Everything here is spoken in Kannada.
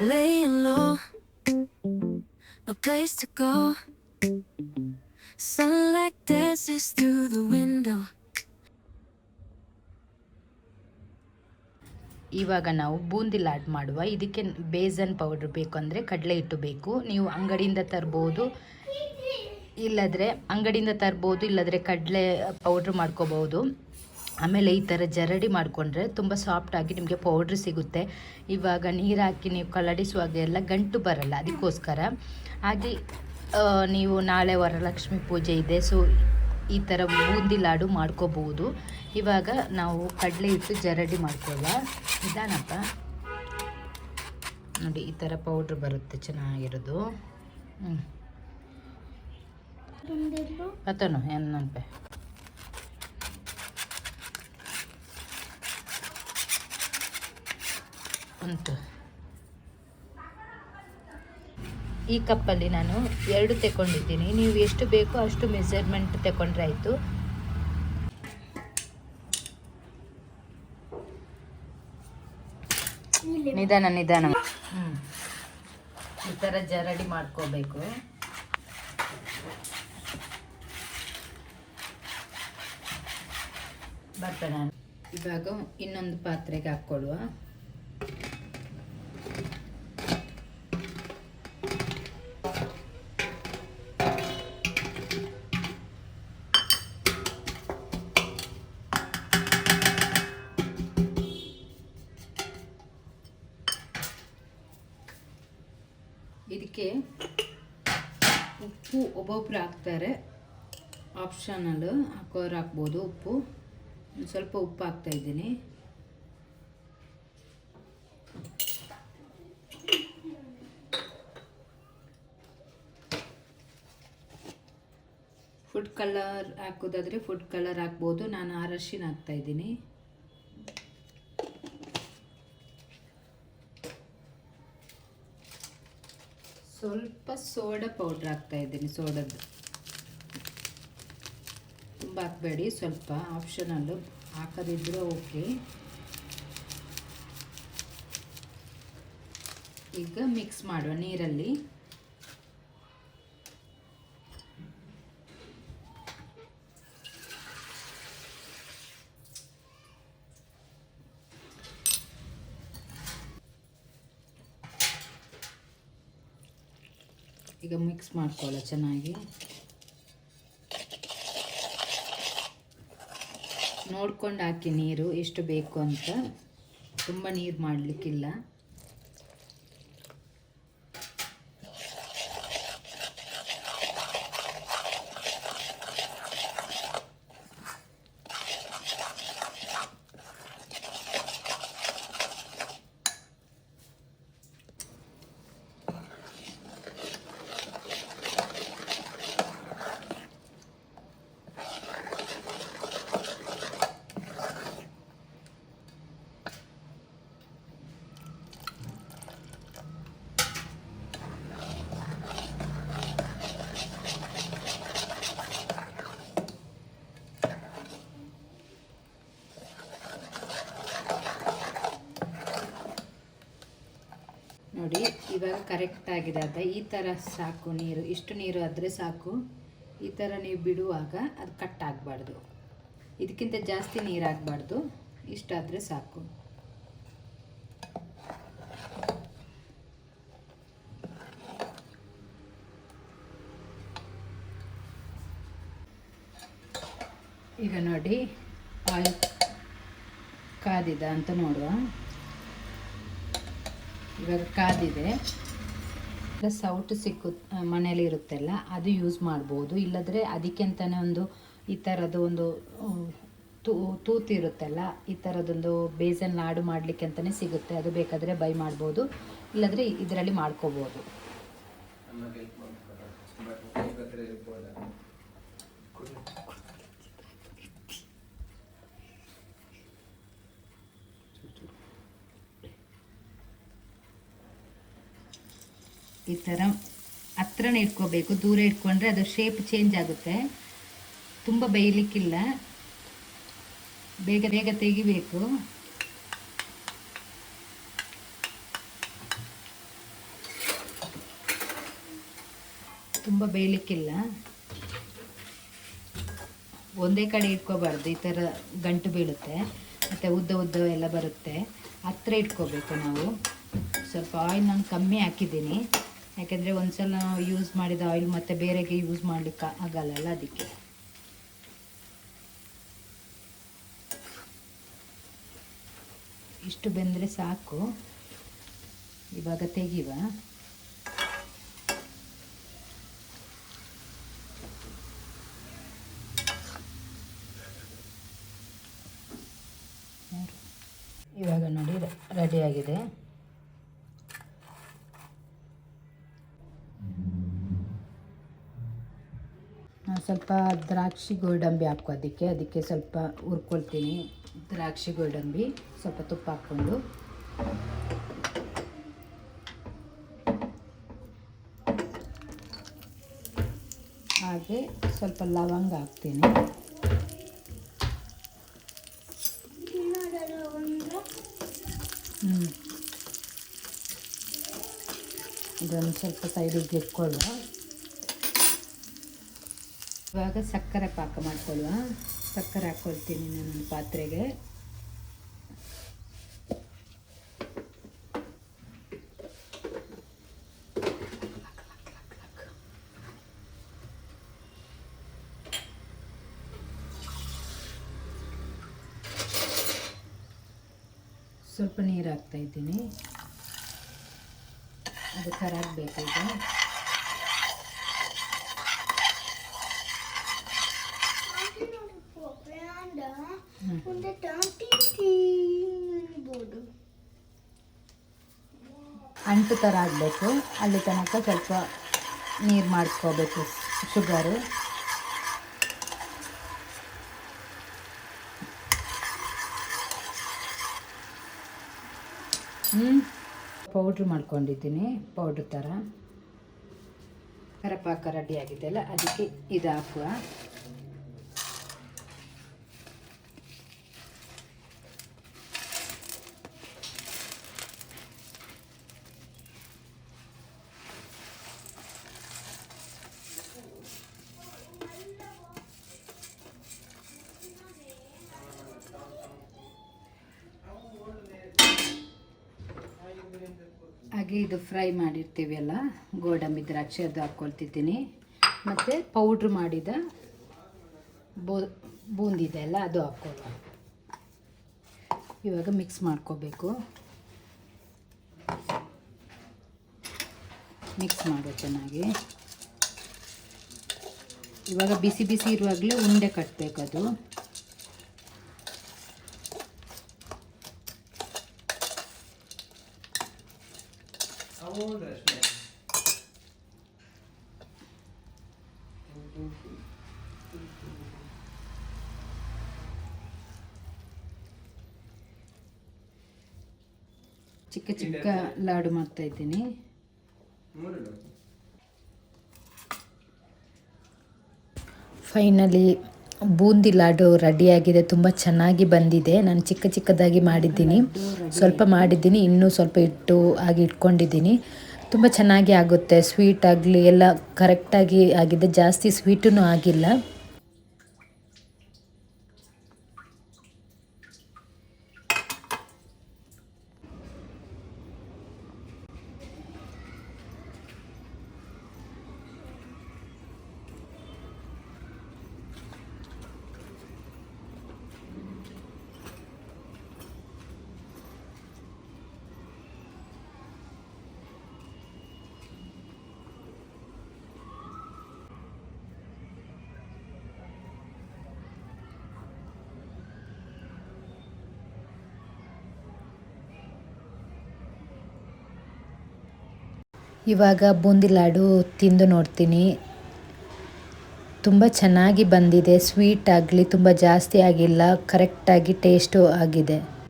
laying low, no place to go. Sunlight dances through the window. ಇವಾಗ ನಾವು ಬೂಂದಿ ಲಾಡ್ ಮಾಡುವ. ಇದಕ್ಕೆ ಬೇಸನ್ ಪೌಡ್ರ್ ಬೇಕು ಅಂದರೆ ಕಡಲೆ ಹಿಟ್ಟು ಬೇಕು. ನೀವು ಅಂಗಡಿಯಿಂದ ತರ್ಬೋದು. ಇಲ್ಲದ್ರೆ ಅಂಗಡಿಯಿಂದ ತರ್ಬೋದು ಇಲ್ಲದ್ರೆ ಕಡಲೆ ಪೌಡ್ರ್ ಮಾಡ್ಕೋಬೋದು. ಆಮೇಲೆ ಈ ಥರ ಜರಡಿ ಮಾಡಿಕೊಂಡ್ರೆ ತುಂಬ ಸಾಫ್ಟಾಗಿ ನಿಮಗೆ ಪೌಡ್ರ್ ಸಿಗುತ್ತೆ. ಇವಾಗ ನೀರು ಹಾಕಿ ನೀವು ಕಲಡಿಸುವಾಗ ಎಲ್ಲ ಗಂಟು ಬರಲ್ಲ ಅದಕ್ಕೋಸ್ಕರ. ಹಾಗೆ ನೀವು ನಾಳೆ ವರಲಕ್ಷ್ಮಿ ಪೂಜೆ ಇದೆ ಸೊ ಈ ಥರ ಬೂಂದಿ ಲಾಡು ಮಾಡ್ಕೋಬಹುದು ಇವಾಗ ನಾವು ಕಡಲೆ ಹಿಟ್ಟು ಜರಡಿ ಮಾಡ್ಕೊಳ್ಳ ನಿಧಾನಪ್ಪ. ನೋಡಿ ಈ ಥರ ಪೌಡ್ರ್ ಬರುತ್ತೆ ಚೆನ್ನಾಗಿರೋದು. ಹ್ಞೂ ಅತನು ಎನ್ನಂಪೆ ಉಂಟು. ಈ ಕಪ್ಪಲ್ಲಿ ನಾನು ಎರಡು ತಗೊಂಡಿದ್ದೀನಿ ನೀವು ಎಷ್ಟು ಬೇಕೋ ಅಷ್ಟು ಮೆಜರ್ಮೆಂಟ್ ತಗೊಂಡ್ರೆ ಆಯಿತು. ನಿಧಾನ ನಿಧಾನ. ಈ ಥರ ಜರಡಿ ಮಾಡ್ಕೋಬೇಕು. ಬರ್ತಾನೆ ಇವಾಗ ಇನ್ನೊಂದು ಪಾತ್ರೆಗೆ ಹಾಕ್ಕೊಡುವ ಉಪ್ಪು ಒಬ್ಬೊಬ್ಬರು ಹಾಕ್ತಾರೆ. ಆಪ್ಷನಲ್ ಹಾಕೋರು ಹಾಕ್ಬೋದು ಉಪ್ಪು. ಸ್ವಲ್ಪ ಉಪ್ಪು ಹಾಕ್ತಾ ಇದ್ದೀನಿ. ಫುಡ್ ಕಲರ್ ಹಾಕೋದಾದ್ರೆ ಫುಡ್ ಕಲರ್ ಹಾಕ್ಬೋದು. ನಾನು ಅರಶಿನ ಹಾಕ್ತಾ ಸ್ವಲ್ಪ ಸೋಡಾ ಪೌಡ್ರ್ ಹಾಕ್ತಾ ಇದ್ದೀನಿ, ಸೋಡದ್ದು. ತುಂಬ ಹಾಕಬೇಡಿ, ಸ್ವಲ್ಪ ಆಪ್ಷನಲ್ಲು ಹಾಕೋದಿದ್ರೆ ಓಕೆ ಈಗ ಮಿಕ್ಸ್ ಮಾಡುವ ನೀರಲ್ಲಿ. ಈಗ ಮಿಕ್ಸ್ ಮಾಡ್ಕೊಳ್ಳೋ ಚೆನ್ನಾಗಿ. ನೋಡ್ಕೊಂಡು ಹಾಕಿ ನೀರು ಎಷ್ಟು ಬೇಕು ಅಂತ. ತುಂಬ ನೀರು ಮಾಡಲಿಕ್ಕಿಲ್ಲ. ನೋಡಿ, ಇವಾಗ ಕರೆಕ್ಟ್ ಆಗಿದೆ. ಅದ ಈ ಥರ ಸಾಕು ನೀರು, ಇಷ್ಟು ನೀರು ಆದರೆ ಸಾಕು. ಈ ಥರ ನೀವು ಬಿಡುವಾಗ ಅದು ಕಟ್ ಆಗಬಾರ್ದು. ಇದಕ್ಕಿಂತ ಜಾಸ್ತಿ ನೀರು ಆಗಬಾರ್ದು. ಇಷ್ಟಾದರೆ ಸಾಕು. ಈಗ ನೋಡಿ ಆಯಿಲ್ ಕಾದಿದ ಅಂತ ನೋಡುವ. ಇವಾಗ ಕಾದಿದೆ. ಇಲ್ಲ ಸೌಟು ಸಿಕ್ಕು ಮನೇಲಿ ಇರುತ್ತಲ್ಲ ಅದು ಯೂಸ್ ಮಾಡ್ಬೋದು. ಇಲ್ಲದ್ರೆ ಅದಕ್ಕೆ ಅಂತಲೇ ಒಂದು ಈ ಥರದ್ದು ಒಂದು ತೂ ತೂತು ಇರುತ್ತಲ್ಲ ಈ ಥರದೊಂದು ಬೇಸನ್ ಲಾಡು ಮಾಡಲಿಕ್ಕೆ ಅಂತಲೇ ಸಿಗುತ್ತೆ. ಅದು ಬೇಕಾದರೆ ಬೈ ಮಾಡ್ಬೋದು. ಇಲ್ಲದ್ರೆ ಇದರಲ್ಲಿ ಮಾಡ್ಕೋಬೋದು. ಈ ಥರ ಹತ್ರನೇ ಇಟ್ಕೋಬೇಕು. ದೂರ ಇಟ್ಕೊಂಡ್ರೆ ಅದು ಶೇಪ್ ಚೇಂಜ್ ಆಗುತ್ತೆ. ತುಂಬ ಬೇಯಲಿಕ್ಕಿಲ್ಲ. ಬೇಗ ಬೇಗ ತೆಗಿಬೇಕು. ತುಂಬ ಬೇಯಲಿಕ್ಕಿಲ್ಲ. ಒಂದೇ ಕಡೆ ಇಟ್ಕೋಬಾರ್ದು. ಈ ಥರ ಗಂಟು ಬೀಳುತ್ತೆ. ಮತ್ತು ಉದ್ದ ಉದ್ದ ಎಲ್ಲ ಬರುತ್ತೆ. ಹತ್ರ ಇಟ್ಕೋಬೇಕು ನಾವು. ಸ್ವಲ್ಪ ಆಯಿಲ್ ನಾನು ಕಮ್ಮಿ ಹಾಕಿದ್ದೀನಿ. ಯಾಕೆಂದರೆ ಒಂದ್ಸಲ ನಾವು ಯೂಸ್ ಮಾಡಿದ ಆಯಿಲ್ ಮತ್ತು ಬೇರೆಗೆ ಯೂಸ್ ಮಾಡಲಿಕ್ಕೆ ಆಗಲ್ಲಲ್ಲ ಅದಕ್ಕೆ. ಇಷ್ಟು ಬೆಂದರೆ ಸಾಕು. ಇವಾಗ ತೆಗಿವ ಇವಾಗ ನೋಡಿ ರೆಡಿಯಾಗಿದೆ ನಾನು ಸ್ವಲ್ಪ ದ್ರಾಕ್ಷಿ ಗೋಡಂಬಿ ಹಾಕು ಅದಕ್ಕೆ. ಅದಕ್ಕೆ ಸ್ವಲ್ಪ ಹುರ್ಕೊಳ್ತೀನಿ. ದ್ರಾಕ್ಷಿ ಗೋಡಂಬಿ ಸ್ವಲ್ಪ ತುಪ್ಪ ಹಾಕ್ಕೊಂಡು. ಹಾಗೆ ಸ್ವಲ್ಪ ಲವಂಗ ಹಾಕ್ತೀನಿ. ಹ್ಞೂ ಇದೊಂದು ಸ್ವಲ್ಪ ಸೈಡಿಗೆ ಇಟ್ಕೊಳ್ಳುವ ಇವಾಗ ಸಕ್ಕರೆ ಪಾಕ ಮಾಡ್ಕೊಳ್ಳುವ. ಸಕ್ಕರೆ ಹಾಕ್ಕೊಳ್ತೀನಿ ನಾನು ಪಾತ್ರೆಗೆ. ಸ್ವಲ್ಪ ನೀರು ಹಾಕ್ತಾ ಇದ್ದೀನಿ. ಅದು ಕರಾಗಬೇಕು ಈಗ ಹ್ಮ್. ಅಂಟು ಥರ ಆಗಬೇಕು ಅಲ್ಲಿ ತನಕ ಸ್ವಲ್ಪ ನೀರು ಮಾಡ್ಕೋಬೇಕು, ಶುಗರು. ಹ್ಞೂ ಪೌಡ್ರ್ ಮಾಡ್ಕೊಂಡಿದ್ದೀನಿ, ಪೌಡ್ರ್ ಥರ ಕರಪಾಕ ರೆಡಿ ಆಗಿದೆಯಲ್ಲ, ಅದಕ್ಕೆ ಇದು ಹಾಕುವ ಹಾಗೆ ಇದು ಫ್ರೈ ಮಾಡಿರ್ತೀವಿ ಅಲ್ಲ? ಗೋಡಂಬಿ ದ್ರಾಕ್ಷಿ ಅದು ಹಾಕ್ಕೊಳ್ತಿದ್ದೀನಿ. ಮತ್ತು ಪೌಡ್ರ್ ಮಾಡಿದ ಬೋ ಬೂಂದಿದೆ ಅಲ್ಲ, ಅದು ಹಾಕ್ಕೊಳ್ಳುವ ಇವಾಗ ಮಿಕ್ಸ್ ಮಾಡ್ಕೋಬೇಕು. ಮಿಕ್ಸ್ ಮಾಡೋ ಚೆನ್ನಾಗಿ. ಇವಾಗ ಬಿಸಿ ಬಿಸಿ ಇರುವಾಗಲೇ ಉಂಡೆ ಕಟ್ಟಬೇಕು ಅದು. ಚಿಕ್ಕ ಚಿಕ್ಕ ಲಾಡು ಮಾಡ್ತಾ ಇದ್ದೀನಿ. ಫೈನಲಿ ಬೂಂದಿ ಲಾಡು ರೆಡಿಯಾಗಿದೆ, ತುಂಬ ಚೆನ್ನಾಗಿ ಬಂದಿದೆ. ನಾನು ಚಿಕ್ಕ ಚಿಕ್ಕದಾಗಿ ಮಾಡಿದ್ದೀನಿ. ಸ್ವಲ್ಪ ಮಾಡಿದ್ದೀನಿ, ಇನ್ನೂ ಸ್ವಲ್ಪ ಇಟ್ಟು ಆಗಿ ಇಟ್ಕೊಂಡಿದ್ದೀನಿ. ತುಂಬ ಚೆನ್ನಾಗಿ ಆಗುತ್ತೆ ಸ್ವೀಟ್ ಆಗಲಿ, ಎಲ್ಲ ಕರೆಕ್ಟಾಗಿ ಆಗಿದೆ. ಜಾಸ್ತಿ ಸ್ವೀಟೂ ಆಗಿಲ್ಲ. ಇವಾಗ ಬೂಂದಿ ಲಾಡು ತಿಂದು ನೋಡ್ತೀನಿ. ತುಂಬ ಚೆನ್ನಾಗಿ ಬಂದಿದೆ. ಸ್ವೀಟ್ ಆಗಲಿ, ತುಂಬ ಜಾಸ್ತಿ ಆಗಿಲ್ಲ. ಕರೆಕ್ಟಾಗಿ ಟೇಸ್ಟು ಆಗಿದೆ.